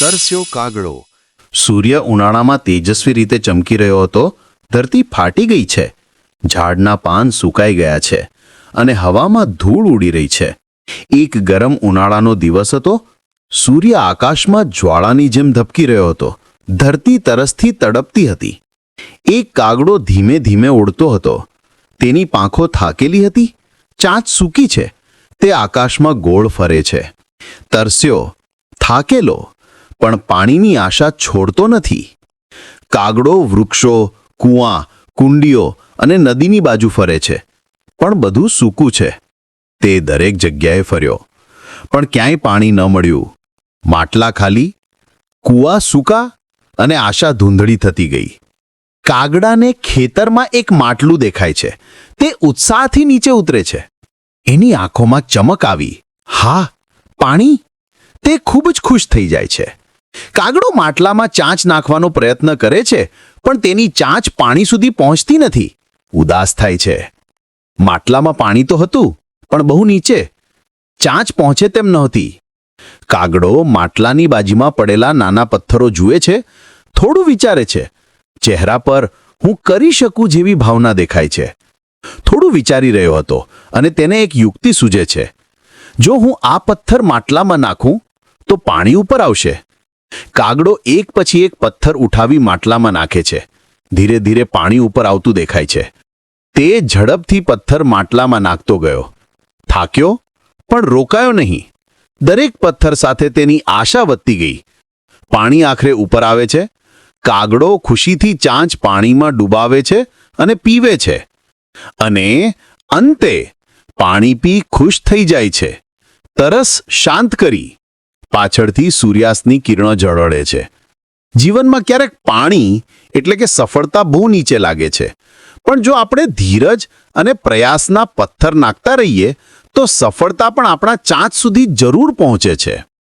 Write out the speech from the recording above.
તરસ્યો કાગડો સૂર્ય ઉનાળામાં તેજસ્વી રીતે ચમકી રહ્યો હતો. ધરતી ફાટી ગઈ છે. ઝાડના પાન સુકાઈ ગયા છે અને હવામાં ધૂળ ઉડી રહી છે. એક ગરમ ઉનાળાનો દિવસ હતો. સૂર્ય આકાશમાં જ્વાળાની જેમ ધબકી રહ્યો હતો. ધરતી તરસથી તડપતી હતી. એક કાગડો ધીમે ધીમે ઉડતો હતો. તેની પાંખો થાકેલી હતી. ચાંચ સૂકી છે. તે આકાશમાં ગોળ ફરે છે. તરસ્યો, થાકેલો પણ પાણીની આશા છોડતો નથી. કાગડો, વૃક્ષો, કૂવા, કુંડીઓ અને નદીની બાજુ ફરે છે. પણ બધું સૂકું છે. તે દરેક જગ્યાએ ફર્યો. પણ ક્યાંય પાણી ન મળ્યું. માટલા ખાલી, કૂવા સૂકા અને આશા ધૂંધળી થતી ગઈ. કાગડાને ખેતરમાં એક માટલું દેખાય છે. તે ઉત્સાહથી નીચે ઉતરે છે. એની આંખોમાં ચમક આવી. હા, પાણી? તે ખૂબ જ ખુશ થઈ જાય છે. કાગડો માટલામાં ચાંચ નાખવાનો પ્રયત્ન કરે છે, પણ તેની ચાંચ પાણી સુધી પહોંચતી નથી. ઉદાસ થાય છે. માટલામાં પાણી તો હતું, પણ બહુ નીચે. ચાંચ પહોંચે તેમ નહોતી. કાગડો માટલાની બાજુમાં પડેલા નાના પથ્થરો જુએ છે, થોડું વિચારે છે. ચહેરા પર હું કરી શકું જેવી ભાવના દેખાય છે. થોડું વિચારી રહ્યો હતો અને તેને એક યુક્તિ સૂજે છે. જો હું આ પથ્થર માટલામાં નાખું, તો પાણી ઉપર આવશે. કાગડો એક પછી એક પથ્થર ઉઠાવી માટલામાં નાખે છે. ધીરે ધીરે પાણી ઉપર આવતું દેખાય છે. તે ઝડપથી પથ્થર માટલામાં નાખતો ગયો. થાક્યો? પણ રોકાયો નહીં. દરેક પથ્થર સાથે તેની આશા વધતી ગઈ. પાણી આખરે ઉપર આવે છે. કાગડો ખુશીથી ચાંચ પાણીમાં ડૂબાવે છે અને પીવે છે. અને અંતે પાણી પી ખુશ થઈ જાય છે. તરસ શાંત કરી. પાછળથી સૂર્યાસ્તની કિરણો ઝળહળે છે. જીવનમાં ક્યારેક પાણી એટલે કે સફળતા બહુ નીચે લાગે છે. પણ જો આપણે ધીરજ અને પ્રયાસના પથ્થર નાખતા રહીએ, તો સફળતા પણ આપણા ચાંચ સુધી જરૂર પહોંચે છે.